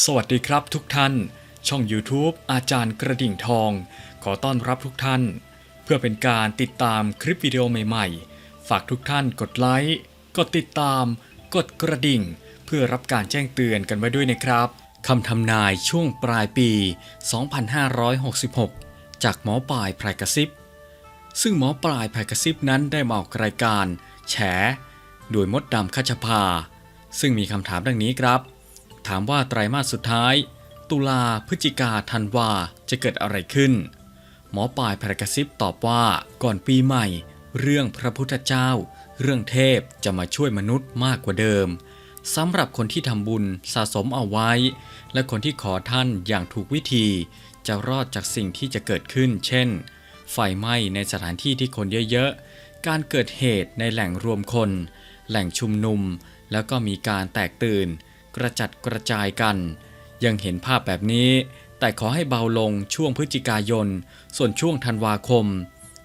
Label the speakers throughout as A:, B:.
A: สวัสดีครับทุกท่าน ช่อง YouTube อาจารย์กระดิ่งทอง ขอต้อนรับทุกท่าน เพื่อเป็นการติดตามคลิปวิดีโอใหม่ๆ ฝากทุกท่านกดไลค์กดติดตาม กดกระดิ่ง เพื่อรับการแจ้งเตือนกันไว้ด้วยนะครับคำทำนายช่วงปลายปี 2566 จากหมอปลายไพรกระซิบ ซึ่งหมอปลายไพรกระซิบนั้นได้มาออกรายการ แฉ โดยมดดำคัชภา ซึ่งมีคำถามดังนี้ครับ ถามว่าไตรมาสสุดท้าย ตุลาพฤศจิกาธันวาจะเกิดอะไรขึ้น หมอปลายพรกระซิบตอบว่าก่อนปีใหม่ เรื่องพระพุทธเจ้า เรื่องเทพจะมาช่วยมนุษย์มากกว่าเดิมสำหรับคนที่ทำบุญสะสมเอาไว้ และคนที่ขอท่านอย่างถูกวิธี จะรอดจากสิ่งที่จะเกิดขึ้น เช่น ไฟไหม้ในสถานที่ที่คนเยอะๆ การเกิดเหตุในแหล่งรวมคน แหล่งชุมนุม แล้วก็มีการแตกตื่น กระจัดกระจายกัน ยังเห็นภาพแบบนี้ แต่ขอให้เบาลงช่วงพฤศจิกายน ส่วนช่วงธันวาคม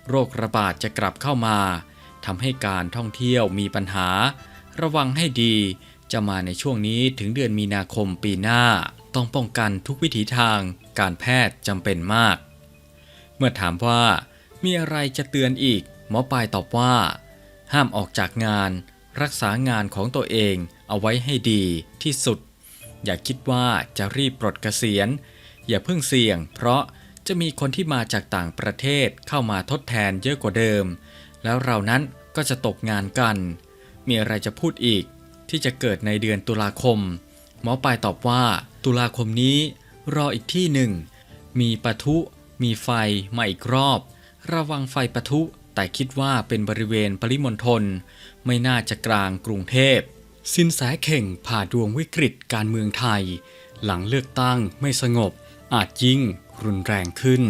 A: โรคระบาดจะกลับเข้ามาทำให้การท่องเที่ยวมีปัญหา ระวังให้ดีจะมาในช่วงนี้ถึงเดือนมีนาคมปีหน้า ต้องป้องกันทุกวิถีทาง การแพทย์จำเป็นมาก เมื่อถามว่า มีอะไรจะเตือนอีก หมอปลายตอบว่า ห้ามออกจากงาน รักษางานของตัวเองเอาไว้ให้ดีที่สุด อย่าคิดว่าจะรีบปลดเกษียณ อย่าเพิ่งเสี่ยง เพราะจะมีคนที่มาจากต่างประเทศเข้ามาทดแทนเยอะกว่าเดิม แล้วเรานั้นก็จะตกงานกัน มีอะไรจะพูดอีกที่จะเกิดในเดือนตุลาคม หมอปลายตอบว่า ตุลาคมนี้รออีกที่หนึ่ง มีปะทุ มีไฟมาอีกรอบ ระวังไฟปะทุแต่คิดว่าเป็นบริเวณปริมณฑล ไม่น่าจะกลางกรุงเทพสินแสเข่งผ่าดวงวิกฤตการเมืองไทย หลังเลือกตั้งไม่สงบ อาจยิ่งรุนแรงขึ้น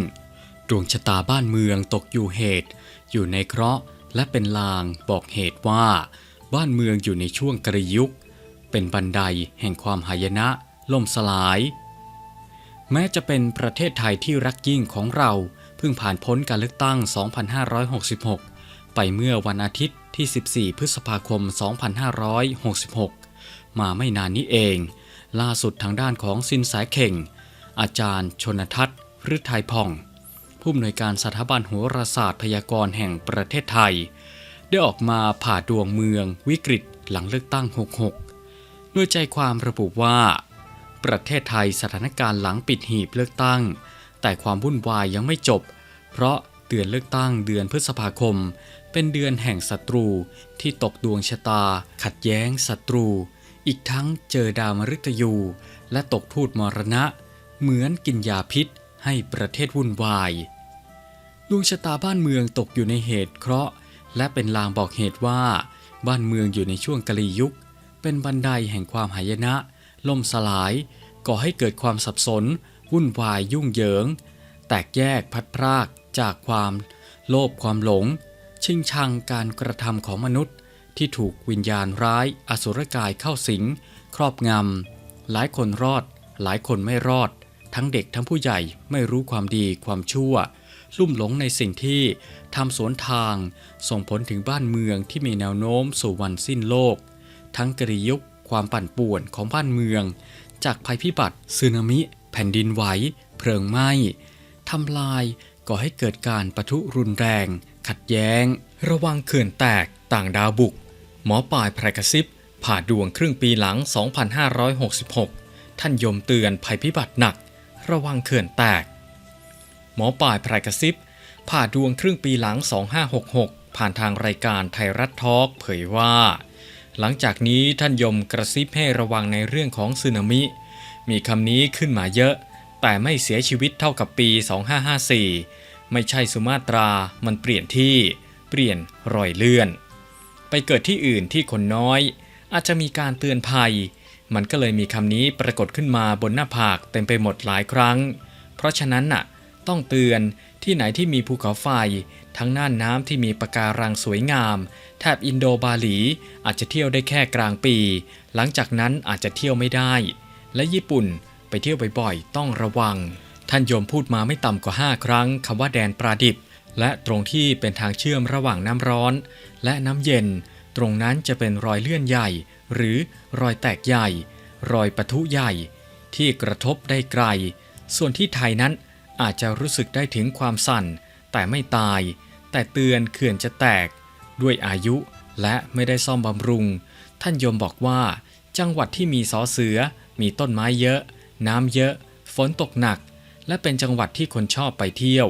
A: ดวงชะตาบ้านเมืองตกอยู่เหตุ อยู่ในเคราะห์และเป็นลางบอกเหตุว่า บ้านเมืองอยู่ในช่วงกระยุก เป็นบันไดแห่งความหายนะล่มสลาย แม้จะเป็นประเทศไทยที่รักยิ่งของเราเพิ่งผ่านพ้นการเลือกตั้ง 2566 ไปเมื่อวันอาทิตย์ที่ 14 พฤษภาคม 2566 มาไม่นานนี้เอง ล่าสุดทางด้านของสินสายเข่ง อาจารย์ชนทัศน์ฤทัยพ่อง ผู้อำนวยการสถาบันโหราศาสตร์พยากรณ์แห่งประเทศไทย ได้ออกมาผ่าดวงเมืองวิกฤตหลังเลือกตั้ง 66 ด้วยใจความระบุว่า ประเทศไทยสถานการณ์หลังปิดหีบเลือกตั้ง แต่ความวุ่นวายยังไม่จบ เพราะเดือนเลือกตั้งเดือนพฤษภาคม เป็นเดือนแห่งศัตรูที่ตกดวงชะตา ขัดแย้งศัตรู อีกทั้งเจอดาวมฤตยู และตกทูตมรณะ เหมือนกินยาพิษให้ประเทศวุ่นวาย ดวงชะตาบ้านเมืองตกอยู่ในเหตุเคราะห์ และเป็นลางบอกเหตุว่า บ้านเมืองอยู่ในช่วงกะลียุค เป็นบันไดแห่งความหายนะ ล่มสลาย ก่อให้เกิดความสับสน วุ่นวายยุ่งเหยิง แตกแยกพัดพรากจากความ โลภความหลง ชิงชังการกระทำของมนุษย์ ที่ถูกวิญญาณร้าย อสุรกายเข้าสิง ครอบงำหลายคนรอด หลายคนไม่รอด ทั้งเด็กทั้งผู้ใหญ่ไม่รู้ความดีความชั่ว ลุ่มหลงในสิ่งที่ทำสวนทาง ส่งผลถึงบ้านเมืองที่มีแนวโน้มสู่วันสิ้นโลก ทั้งกริยุคความปั่นป่วนของบ้านเมือง จากภัยพิบัติสึนามิ แผ่นดินไหวเพลิงไหม้ทำลาย ก่อให้เกิดการปะทุรุนแรง ขัดแย้ง ระวังเขื่อนแตก ต่างดาวบุก หมอปลายไพรกระซิบผ่าดวงครึ่งปีหลัง 2566 ท่านยมเตือนภัยพิบัติหนัก ระวังเขื่อนแตก หมอปลายไพรกระซิบผ่าดวงครึ่งปีหลัง 2566 ผ่านทางรายการไทยรัฐทอล์กเผยว่า หลังจากนี้ท่านยมกระซิบให้ระวังในเรื่องของสึนามิ มีคำนี้ขึ้นมาเยอะแต่ไม่เสียชีวิตเท่ากับปี 2554 ไม่ใช่สุมาตรา มันเปลี่ยนที่ เปลี่ยนรอยเลื่อน ไปเกิดที่อื่นที่คนน้อย อาจจะมีการเตือนภัย มันก็เลยมีคำนี้ปรากฏขึ้นมาบนหน้าผากเต็มไปหมดหลายครั้ง เพราะฉะนั้นน่ะ ต้องเตือนที่ไหนที่มีภูเขาไฟ ทั้งน่านน้ำที่มีปะการังสวยงาม แถบอินโดบาหลีอาจจะเที่ยวได้แค่กลางปี หลังจากนั้นอาจจะเที่ยวไม่ได้ และญี่ปุ่นไปเที่ยวบ่อยๆ ต้องระวัง ท่านโยมพูดมาไม่ต่ำกว่า 5 ครั้งคำว่าแดนปราดิบ และตรงที่เป็นทางเชื่อมระหว่างน้ำร้อน และน้ำเย็น ตรงนั้นจะเป็นรอยเลื่อนใหญ่ หรือรอยแตกใหญ่ รอยปะทุใหญ่ ที่กระทบได้ไกล ส่วนที่ไทยนั้นอาจจะรู้สึกได้ถึงความสั่น แต่ไม่ตาย แต่เตือนเขื่อนจะแตก ด้วยอายุและไม่ได้ซ่อมบำรุง ท่านโยมบอกว่า จังหวัดที่มีสอเสือ มีต้นไม้เยอะ น้ำเยอะ ฝนตกหนัก และเป็นจังหวัดที่คนชอบไปเที่ยว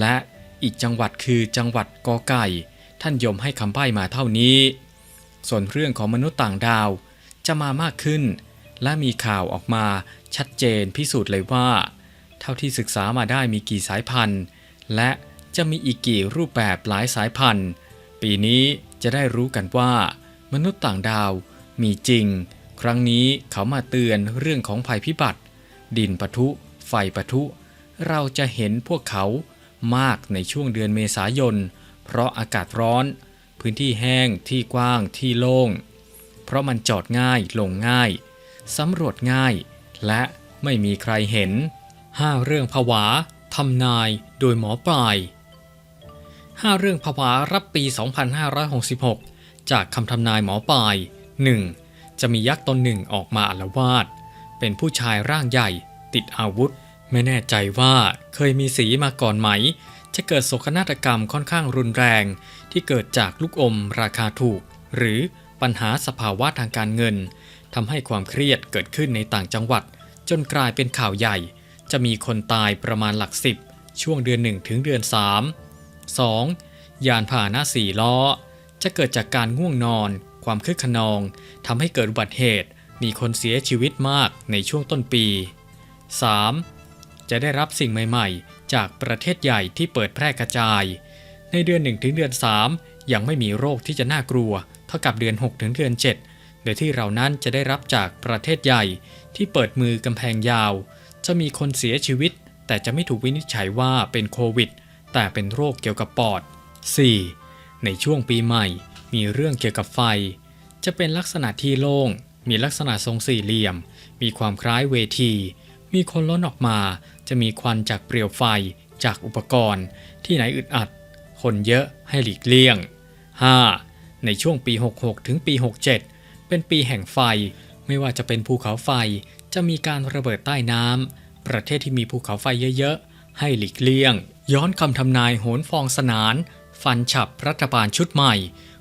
A: และอีกจังหวัดคือจังหวัดกอไก่ ท่านยมให้คำใบ้มาเท่านี้ ส่วนเรื่องของมนุษย์ต่างดาว จะมามากขึ้น และมีข่าวออกมาชัดเจนพิสูจน์เลยว่า เท่าที่ศึกษามาได้มีกี่สายพันธุ์ และจะมีอีกกี่รูปแบบหลายสายพันธุ์ ปีนี้จะได้รู้กันว่า มนุษย์ต่างดาวมีจริง ครั้งนี้เขามาเตือนเรื่องของภัยพิบัติ ดินปะทุ ไฟปะทุ เราจะเห็นพวกเขามากในช่วงเดือนเมษายน เพราะอากาศร้อน พื้นที่แห้งที่กว้างที่โล่ง เพราะมันจอดง่ายลงง่าย สำรวจง่าย และไม่มีใครเห็น5เรื่องผวาทำนายโดยหมอปลาย5เรื่องผวารับปี 2566 จากคำทำนายหมอปลาย 1. จะมียักษ์ตนหนึ่งออกมาอาละวาด เป็นผู้ชายร่างใหญ่ ติดอาวุธ ไม่แน่ใจว่าเคยมีสีมาก่อนไหม จะเกิดโศกนาฏกรรมค่อนข้างรุนแรง ที่เกิดจากลูกอมราคาถูก หรือปัญหาสภาวะทางการเงินทำให้ความเครียดเกิดขึ้นในต่างจังหวัด จนกลายเป็นข่าวใหญ่ จะมีคนตายประมาณหลักสิบช่วงเดือน 1 ถึงเดือน 3 2. ยานพาหนะสี่ล้อ จะเกิดจากการง่วงนอน ความคึกขนองทำให้เกิดอุบัติเหตุ มีคนเสียชีวิตมากในช่วงต้นปี 3. จะได้รับสิ่งใหม่ๆ จากประเทศใหญ่ที่เปิดแพร่กระจาย ในเดือน 1 ถึงเดือน 3 ยังไม่มีโรคที่จะน่ากลัว เท่ากับเดือน 6 ถึงเดือน 7 โดยที่เรานั้นจะได้รับจากประเทศใหญ่ที่เปิดมือกำแพงยาว จะมีคนเสียชีวิต แต่จะไม่ถูกวินิจฉัยว่าเป็นโควิด แต่เป็นโรคเกี่ยวกับปอด 4. ในช่วงปีใหม่ มีเรื่องเกี่ยวกับไฟ จะเป็นลักษณะที่โล่งมีลักษณะทรงสี่เหลี่ยม มีความคล้ายเวที มีคนล้นออกมา จะมีควันจากเปลวไฟจากอุปกรณ์ ที่ไหนอึดอัด คนเยอะให้หลีกเลี่ยง 5. ในช่วงปี 66 ถึงปี 67 เป็นปีแห่งไฟ ไม่ว่าจะเป็นภูเขาไฟ จะมีการระเบิดใต้น้ำ ประเทศที่มีภูเขาไฟเยอะๆ ให้หลีกเลี่ยง ย้อนคำทำนายโหนฟองสนาน ฟันฉับรัฐบาลชุดใหม่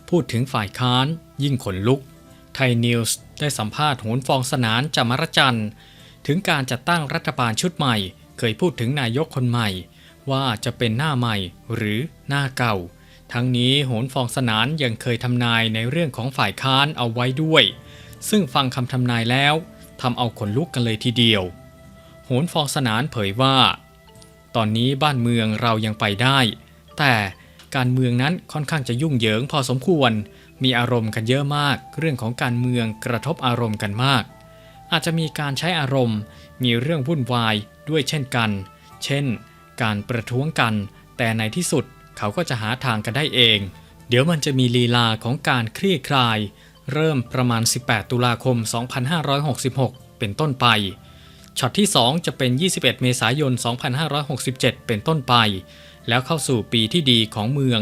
A: พูดถึงฝ่ายค้าน ยิ่งขนลุก ไทยนิวส์ได้สัมภาษณ์โหนฟองสนานจามรจันทร์ ถึงการจัดตั้งรัฐบาลชุดใหม่ เคยพูดถึงนายกคนใหม่ ว่าจะเป็นหน้าใหม่หรือหน้าเก่า ทั้งนี้โหนฟองสนานยังเคยทำนายในเรื่องของฝ่ายค้านเอาไว้ด้วย ซึ่งฟังคำทำนายแล้วทำเอาขนลุกกันเลยทีเดียว โหนฟองสนานเผยว่า ตอนนี้บ้านเมืองเรายังไปได้ แต่การเมืองนั้นค่อนข้างจะยุ่งเหยิงพอสมควร มีอารมณ์กันเยอะมาก เรื่องของการเมืองกระทบอารมณ์กันมาก อาจจะมีการใช้อารมณ์ มีเรื่องวุ่นวายด้วยเช่นกัน เช่น การประท้วงกัน แต่ในที่สุดเขาก็จะหาทางกันได้เอง เดี๋ยวมันจะมีลีลาของการคลี่คลาย เริ่มประมาณ 18 ตุลาคม 2566 เป็นต้นไป ช็อตที่ 2 จะเป็น 21 เมษายน 2567 เป็นต้นไป แล้วเข้าสู่ปีที่ดีของเมือง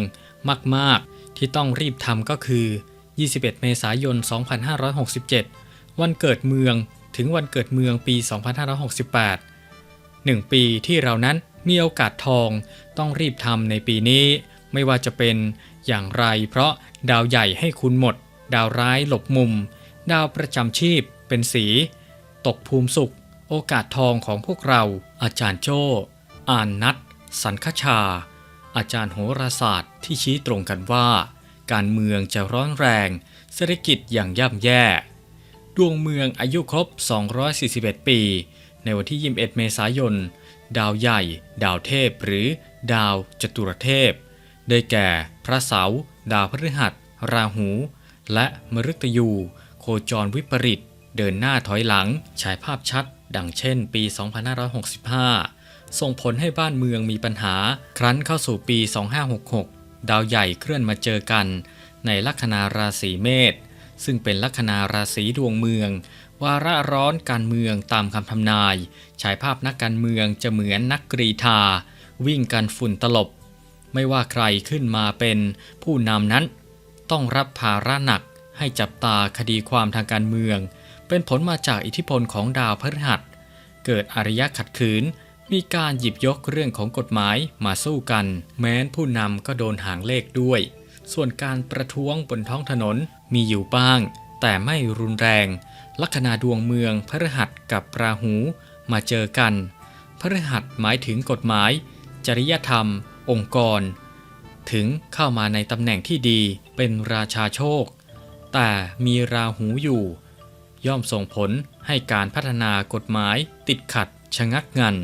A: มาก ๆ ที่ต้องรีบทำก็คือ 21 เมษายน 2567 วันเกิดเมือง ถึงวันเกิดเมืองปี 2568หนึ่งปีที่เรานั้นมีโอกาสทองต้องรีบทำในปีนี้ ไม่ว่าจะเป็นอย่างไรเพราะดาวใหญ่ให้คุณหมด ดาวร้ายหลบมุม ดาวประจำชีพเป็นสี ตกภูมิสุข โอกาสทองของพวกเรา อาจารย์โจ้อ่านนัดสันคชา อาจารย์โหราศาสตร์ที่ชี้ตรงกันว่า การเมืองจะร้อนแรง เศรษฐกิจอย่างย่ำแย่ ดวงเมืองอายุครบ 241 ปี ในวันที่ 21 เมษายน ดาวใหญ่ ดาวเทพหรือดาวจตุรเทพ ได้แก่ พระเสาร์ดาวพฤหัส ราหู และมฤตยู โคจรวิปริต เดินหน้าถอยหลัง ฉายภาพชัด ดังเช่นปี 2565 ส่งผลให้บ้านเมืองมีปัญหา ครั้นเข้าสู่ปี 2566 ดาวใหญ่เคลื่อนมาเจอกัน ในลัคนาราศีเมษ ซึ่งเป็นลัคนาราศีดวงเมือง วาระร้อนการเมืองตามคำทำนาย ฉายภาพนักการเมืองจะเหมือนนักกรีธา วิ่งกันฝุ่นตลบ ไม่ว่าใครขึ้นมาเป็นผู้นำนั้น ต้องรับภาระหนักให้จับตาคดีความทางการเมือง เป็นผลมาจากอิทธิพลของดาวพฤหัส เกิดอารยะขัดขืน มีการหยิบยกเรื่องของกฎหมายมาสู้กัน แม้นผู้นำก็โดนหางเลขด้วย ส่วนการประท้วงบนท้องถนนมีอยู่บ้าง แต่ไม่รุนแรง ลัคนาดวงเมืองพฤหัสกับราหูมาเจอกันพฤหัสหมายถึงกฎหมาย จริยธรรม องค์กร ถึงเข้ามาในตำแหน่งที่ดีเป็นราชาโชค แต่มีราหูอยู่ ย่อมส่งผลให้การพัฒนากฎหมายติดขัดชะงักงัน